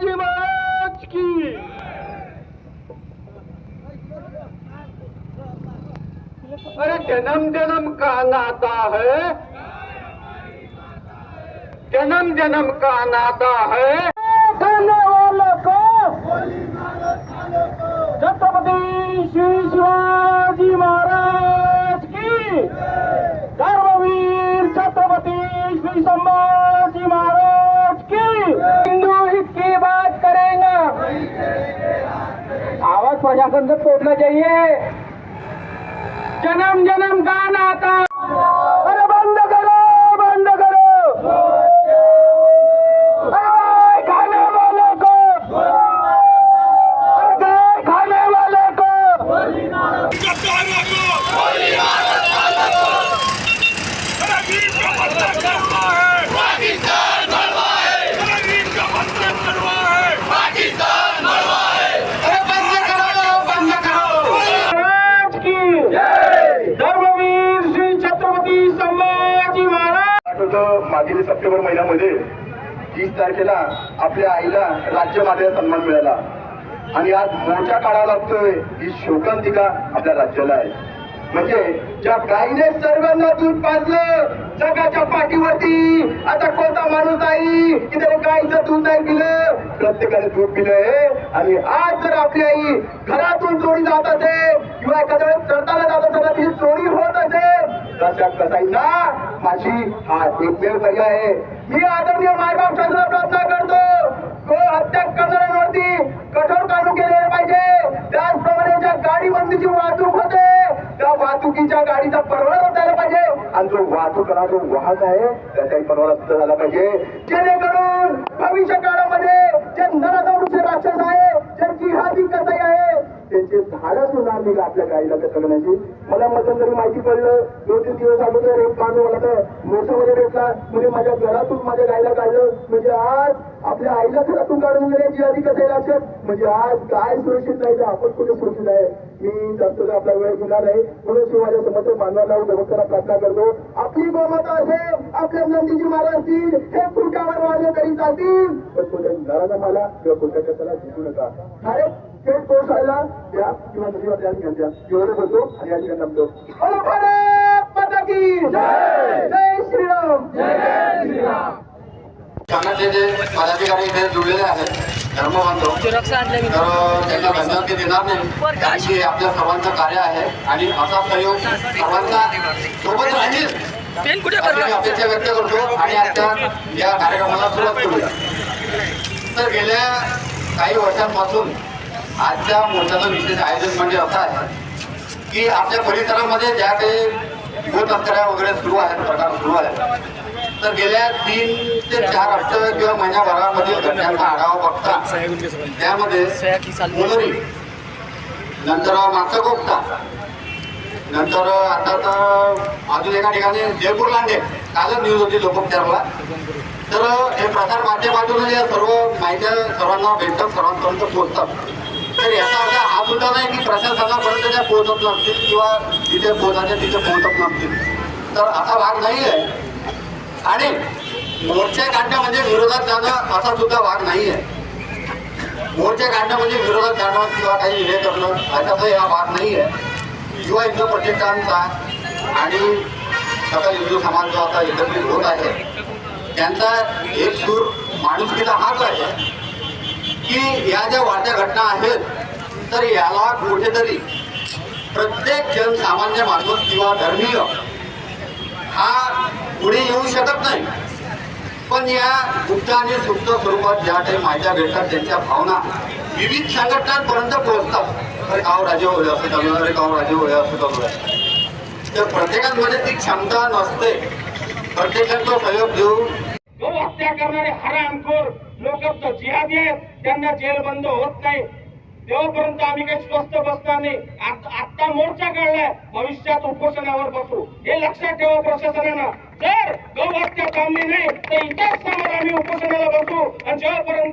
शिवाजी महाराज की अरे जन्म जन्म का नाता है जन्म जन्म का नाता है प्रशासन से तोड़ना चाहिए जन्म जन्म का नाता अरे बंद करो बंद करो अरे गाय खाने वाले को अरे गाय खाने वाले को अरे बंद करो बंद करो महाराज की धर्मवीर श्री छत्रपती संभाजी होतं मागील सप्टेंबर महिन्यामध्ये तीस तारखेला आपल्या आईला राज्य मातेचा सन्मान मिळाला. आणि आज मोठ्या काढावा लागतोय ही शोकांतिका आपल्या राज्याला आहे. म्हणजे ज्या गायीने सर्वांना दूध पाजलं जगाच्या पाठीवरती. आता कोणता माणूस आई की त्याने गायीचं दूध नाही पिलं? प्रत्येकाने दूध पिलंय आणि आज जर आपली आई घरातून चोरी जात असेल किंवा एखाद्या वेळेस चढताना जात असेल तर तिची चोरी होत असेल तशा माझी हा एकमेव पर्याय आहे. मी आदरणीय मायबाप शासना प्रार्थना करतो. तो हत्या करणाऱ्यांवरती कठोर कानून केले पाहिजे. त्याचप्रमाणे ज्या गाडी बंदीची वाहतूक होते त्या वाहतुकीच्या गाडीचा परवाना द्यायला पाहिजे. आणि जो वाहतूक करणारा जो वाहक आहे त्याचाही परवाना झाला पाहिजे. जेणेकरून भविष्य काळामध्ये जे नरदवृत्ती राक्षस आहे जे जिहादी कसाई आहे त्यांचे धाडस होणार मी आपल्या गाडीला करण्याची. मला मध्यंतरी माहिती पडलं दोन तीन दिवस अगोदर एक माणूस मला तर मोठ्यामध्ये भेटला. म्हणजे माझ्या घरातून माझ्या गायला काढलं. म्हणजे आज आपल्या आईला घरातून काढून घेण्याची आधी कसे लक्षात म्हणजे आज काय सुरक्षित नाही तर आपण कुठे सुरक्षित आहे? मी जास्त आपला वेळ घेणार आहे म्हणून शिवाजी समोर मानवाला नमस्कार प्रार्थना करतो. आपली गोमाता असेल आपल्या नंदीजी महाराज असतील. हे फुटावर वाढले तरी चालतील पण कोणत्या घराला मला किंवा कोणत्या कशाला जिंकू नका. अरे थेट पोहोचायला या किंवा नदीवर द्या ठिकाणी द्या एवढं बोलतो आणि या ठिकाणी थांबतो बोलो जय! श्रीराम! संघटनेचे जे पदाधिकारी इथे जुळलेले आहेत धर्मबांधव तर त्यांना धन्यवाद देणार नाही. कारण की आपल्या सर्वांचं कार्य आहे आणि असा सहयोग सर्वांना सोबत राहील अपेक्षा व्यक्त करतो आणि आता या कार्यक्रमाला सुरुवात करूया. तर गेल्या काही वर्षांपासून आजच्या मोर्चाचं विशेष आयोजन म्हणजे असं आहे की आपल्या परिसरामध्ये ज्या काही भूतंत्र्या वगैरे सुरू आहेत प्रकार सुरू आहेत तर गेल्या तीन ते चार हप्ते किंवा महिन्याभरामध्ये घटनांचा आढावा बघता त्यामध्ये मुलरी नंतर मागचा गोपता नंतर आता तर अजून एका ठिकाणी जयपूर लांडे कालच न्यूज होती लोकोपचारला तर हे प्रसार माध्यमातून या सर्व माहिती सर्वांना भेटतात सर्वांपर्यंत पोहोचतात. तर याचा अर्थ हा मुद्दा नाही की प्रशासनापर्यंत त्या पोहोचत नसतील किंवा तिथे पोहोचायचे तिथे पोहोचत नसतील तर असा भाग नाही आहे आणि मोर्चे काढणं म्हणजे विरोधात जाणं असा सुद्धा भाग नाही आहे मोर्चे काढणं म्हणजे विरोधात जाणं किंवा काही हे करणं अशाचाही हा भाग नाही आहे युवा हिंदू प्रतिष्ठानचा आणि सकल हिंदू समाज जो आता एकत्रित होत आहे. त्यांचा एक सूर माणुसकीला हाच आहे. की या ज्या वाढत्या घटना आहेत तर याला कुठेतरी प्रत्येक जनसामान्य माणूस किंवा धर्मीय हा पुढे येऊ शकत नाही. पण या गुप्त आणि सुप्त स्वरूपात ज्या काही माहित्या भेटतात त्यांच्या भावना विविध संघटनांपर्यंत पोहोचतात. अरे गाव राजे होय असं चालू अरे गाव राजे होय असं चालू आहे. तर प्रत्येकांमध्ये ती क्षमता नसते. प्रत्येकाला तो सहयोग देऊ हत्या करणारे हरामखोर लोक तर जिहादी आहेत. त्यांना जेल बंद होत नाही. तेव्हापर्यंत आम्ही काही स्वस्त बसणार नाही. आत- मोर्चा काढलाय. भविष्यात उपोषणावर बसू. हे लक्षात ठेवा प्रशासनानं. जर गौ हत्या थांबली नाही तर इतर समोर आम्ही उपोषणाला बसू. आणि जेव्हापर्यंत